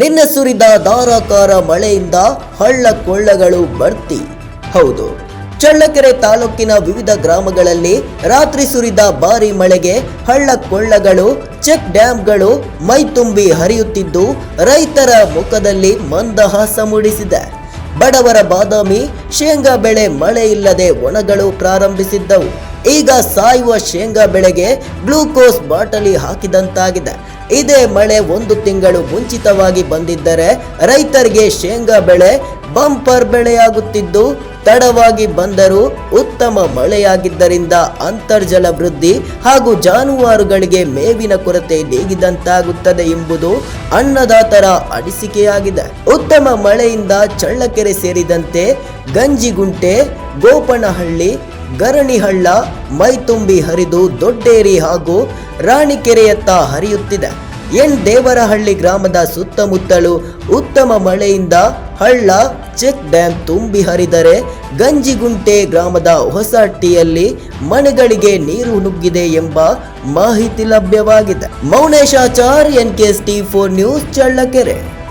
ನಿನ್ನೆ ಸುರಿದ ಧಾರಾಕಾರ ಮಳೆಯಿಂದ ಹಳ್ಳ ಕೊಳ್ಳಗಳು ಬರ್ತಿ. ಹೌದು, ಚಳ್ಳಕೆರೆ ತಾಲೂಕಿನ ವಿವಿಧ ಗ್ರಾಮಗಳಲ್ಲಿ ರಾತ್ರಿ ಸುರಿದ ಭಾರಿ ಮಳೆಗೆ ಹಳ್ಳ ಕೊಳ್ಳಗಳು, ಚೆಕ್ ಡ್ಯಾಂಗಳು ಮೈತುಂಬಿ ಹರಿಯುತ್ತಿದ್ದು ರೈತರ ಮುಖದಲ್ಲಿ ಮಂದಹಾಸ ಮೂಡಿಸಿದೆ. ಬಡವರ ಬಾದಾಮಿ, ಶೇಂಗಾ ಬೆಳೆ ಮಳೆ ಇಲ್ಲದೆ ಒಣಗಳು ಪ್ರಾರಂಭಿಸಿದ್ದವು. ಈಗ ಸಾಯುವ ಶೇಂಗಾ ಬೆಳೆಗೆ ಗ್ಲೂಕೋಸ್ ಬಾಟಲಿ ಹಾಕಿದಂತಾಗಿದೆ. ಇದೇ ಮಳೆ ಒಂದು ತಿಂಗಳು ಮುಂಚಿತವಾಗಿ ಬಂದಿದ್ದರೆ ರೈತರಿಗೆ ಶೇಂಗಾ ಬೆಳೆ ಬಂಪರ್ ಬೆಳೆಯಾಗುತ್ತಿದ್ದು, ತಡವಾಗಿ ಬಂದರೂ ಉತ್ತಮ ಮಳೆಯಾಗಿದ್ದರಿಂದ ಅಂತರ್ಜಲ ವೃದ್ಧಿ ಹಾಗೂ ಜಾನುವಾರುಗಳಿಗೆ ಮೇವಿನ ಕೊರತೆ ನೀಗಿದಂತಾಗುತ್ತದೆ ಎಂಬುದು ಅನ್ನದಾತರ ಅನಿಸಿಕೆಯಾಗಿದೆ. ಉತ್ತಮ ಮಳೆಯಿಂದ ಚಳ್ಳಕೆರೆ ಸೇರಿದಂತೆ ಗಂಜಿಗುಂಟೆ, ಗೋಪನಹಳ್ಳಿ ಗರಣಿಹಳ್ಳ ಮೈತುಂಬಿ ಹರಿದು ದೊಡ್ಡೇರಿ ಹಾಗೂ ರಾಣಿಕೆರೆಯತ್ತ ಹರಿಯುತ್ತಿದೆ. ಎನ್ ದೇವರಹಳ್ಳಿ ಗ್ರಾಮದ ಸುತ್ತಮುತ್ತಲು ಉತ್ತಮ ಮಳೆಯಿಂದ ಹಳ್ಳ, ಚೆಕ್ ಡ್ಯಾಂ ತುಂಬಿ ಹರಿದರೆ ಗಂಜಿಗುಂಟೆ ಗ್ರಾಮದ ಹೊಸಹಟ್ಟಿಯಲ್ಲಿ ಮನೆಗಳಿಗೆ ನೀರು ನುಗ್ಗಿದೆ ಎಂಬ ಮಾಹಿತಿ ಲಭ್ಯವಾಗಿದೆ. Mouneshachar, N K four news, Challakere.